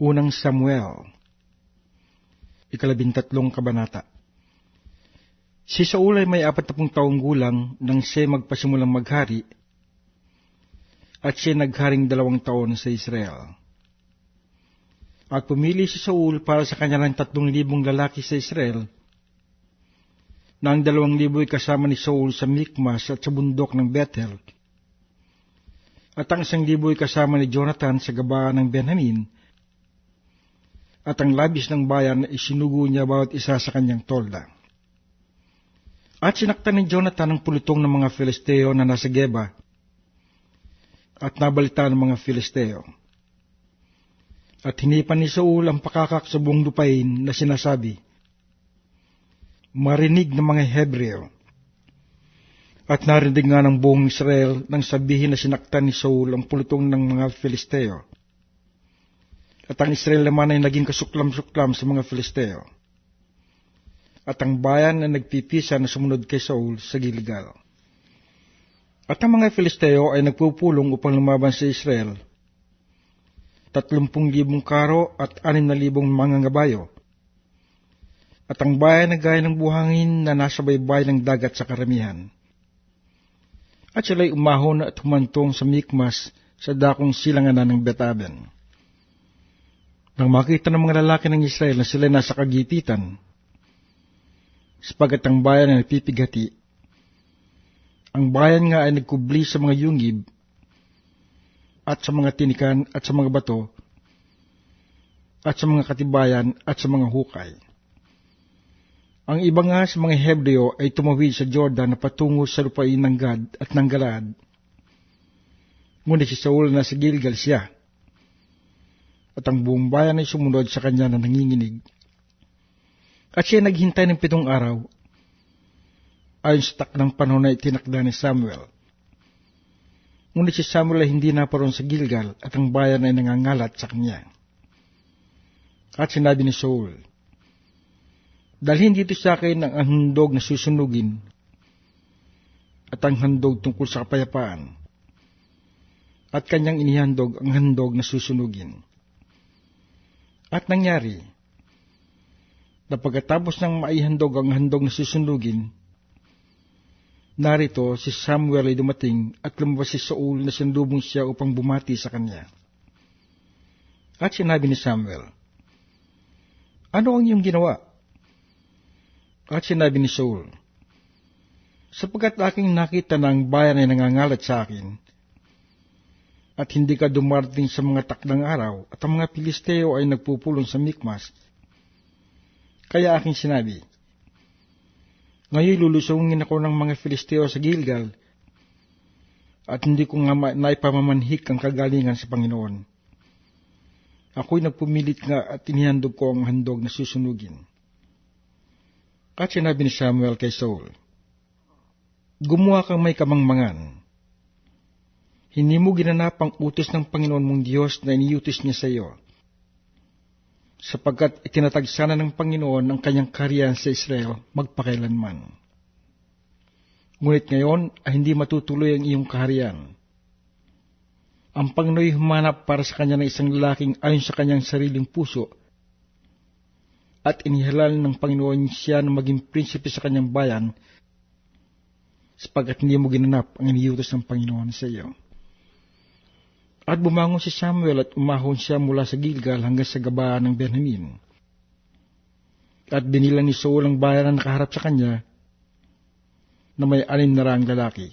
Unang Samuel, ikalabintatlong kabanata. Si Saul ay may apat na pung taong gulang nang siya magpasimulang maghari, at siya nagharing dalawang taon sa Israel. At pumili si Saul para sa kanya ng tatlong libong lalaki sa Israel, na ang dalawang libo ay kasama ni Saul sa Mikmas at sa bundok ng Bethel, at ang isang libo ay kasama ni Jonathan sa gabaan ng Benjamin, at ang labis ng bayan ay sinugo niya bawat isa sa kanyang tolda. At sinaktan ni Jonathan ang pulutong ng mga Filisteo na nasa Geba, at nabalita ng mga Filisteo. At hinipan ni Saul ang pakakak sa buong lupain na sinasabi, Marinig ng mga Hebreo. At narinig nga ng buong Israel nang sabihin na sinaktan ni Saul ang pulutong ng mga Filisteo. At ang Israel naman ay naging kasuklam-suklam sa mga Filisteo. At ang bayan ay nagpipisa na sumunod kay Saul sa Gilgal. At ang mga Filisteo ay nagpupulong upang lumaban sa Israel. Tatlumpung libong karo at anim na libong mga ngabayo. At ang bayan na gaya ng buhangin na nasa baybay ng dagat sa karamihan. At sila'y umahon at humantong sa Mikmas sa dakong silanganan ng Betaben. Nang makita ng mga lalaki ng Israel na sila nasa kagipitan, sapagat ang bayan ay nagpipigati, ang bayan nga ay nagkubli sa mga yungib at sa mga tinikan at sa mga bato at sa mga katibayan at sa mga hukay. Ang iba nga sa mga Hebreo ay tumawid sa Jordan na patungo sa lupain ng Gad at ng Galad. Ngunit si Saul na sa Gilgal siya. At ang buong bayan ay sumunod sa kanya na nanginginig. At siya naghintay ng pitong araw ayon sa tak ng panahon na itinakda ni Samuel. Ngunit si Samuel ay hindi naparoon sa Gilgal at ang bayan ay nangangalat sa kanya. At sinabi ni Saul, Dalhin dito sa akin ang handog na susunugin at ang handog tungkol sa kapayapaan at kanyang inihandog ang handog na susunugin. At nangyari, na pagkatapos ng maihandog ang handog na susunugin, narito si Samuel ay dumating at lumabas si Saul na sandubong siya upang bumati sa kanya. At sinabi ni Samuel, Ano ang iyong ginawa? At sinabi ni Saul, Sapagkat aking nakita na bayan ay nangangalat sa akin, at hindi ka dumarating sa mga takdang araw, at ang mga Pilisteo ay nagpupulong sa Mikmas, kaya aking sinabi, Ngayon lulusungin ako ng mga Filisteo sa Gilgal, at hindi ko nga naipamamanhik ang kagalingan sa Panginoon. Ako'y nagpumilit nga at inihandog ko ang handog na susunugin. At sinabi ni Samuel kay Saul, Gumawa kang may kamangmangan. Hindi mo ginanap ang utos ng Panginoon mong Diyos na iniutos niya sa iyo, sapagkat itinatagsana ng Panginoon ang kanyang karyan sa Israel magpakailanman. Ngunit ngayon ay hindi matutuloy ang iyong kaharian. Ang Panginoon humanap para sa kanya ng isang lalaking ayon sa kanyang sariling puso at inihalal ng Panginoon siya na maging prinsipe sa kanyang bayan sapagat hindi mo ginanap ang iniutos ng Panginoon sa iyo. At bumangon si Samuel at umahon siya mula sa Gilgal hanggang sa gabaan ng Benjamin. At binilan ni Saul ang bayan na nakaharap sa kanya na may anim na raang lalaki.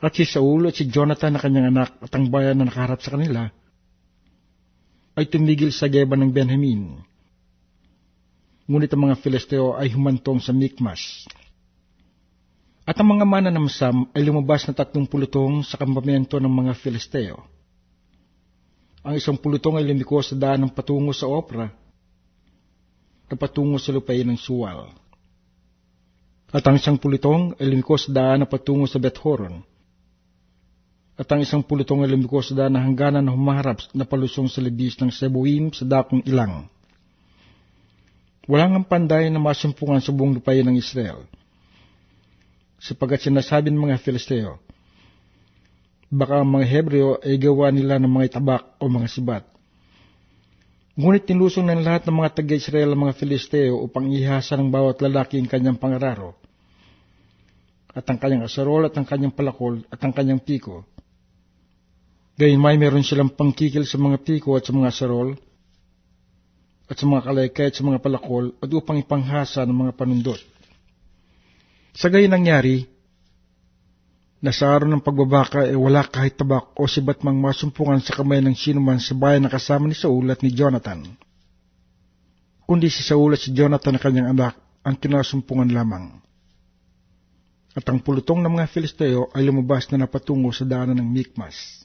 At si Saul at si Jonathan na kanyang anak at ang bayan na nakaharap sa kanila ay tumigil sa geba ng Benjamin ngunit ang mga Filisteo ay humantong sa Mikmas. At ang mga mananamsam ay lumabas na tatlong pulutong sa kampamento ng mga Filisteo. Ang isang pulutong ay lumiko sa daan ng patungo sa Opra na patungo sa lupain ng Suwal. At ang isang pulutong ay lumiko sa daan na patungo sa Bethoron. At ang isang pulutong ay lumiko sa daan na hangganan na humaharap na palusong sa libis ng Sebuim sa dakong ilang Walang ang panday na masumpungan sa buong lupain ng Israel. Sapagat sinasabi ng mga Filisteo, baka ang mga Hebreo ay gawa nila ng mga itabak o mga sibat, Ngunit nilusong ng lahat ng mga taga-Israel ang mga Filisteo upang ihasa ng bawat lalaki ang kanyang pangararo, at ang kanyang asarol at ang kanyang palakol at ang kanyang piko. Gayun may meron silang pangkikil sa mga piko at sa mga asarol, at sa mga kalaykay at sa mga palakol at upang ipanghasa ng mga panundot. Sa gayon nangyari, na sa araw ng pagbabaka ay wala kahit tabak o sibat mang masumpungan sa kamay ng sinuman sa bayan na kasama ni Saul at ni Jonathan. Kundi si Saul at si Jonathan na kanyang anak ang kinasumpungan lamang. At ang pulutong ng mga Filisteo ay lumabas na napatungo sa daanan ng Mikmas.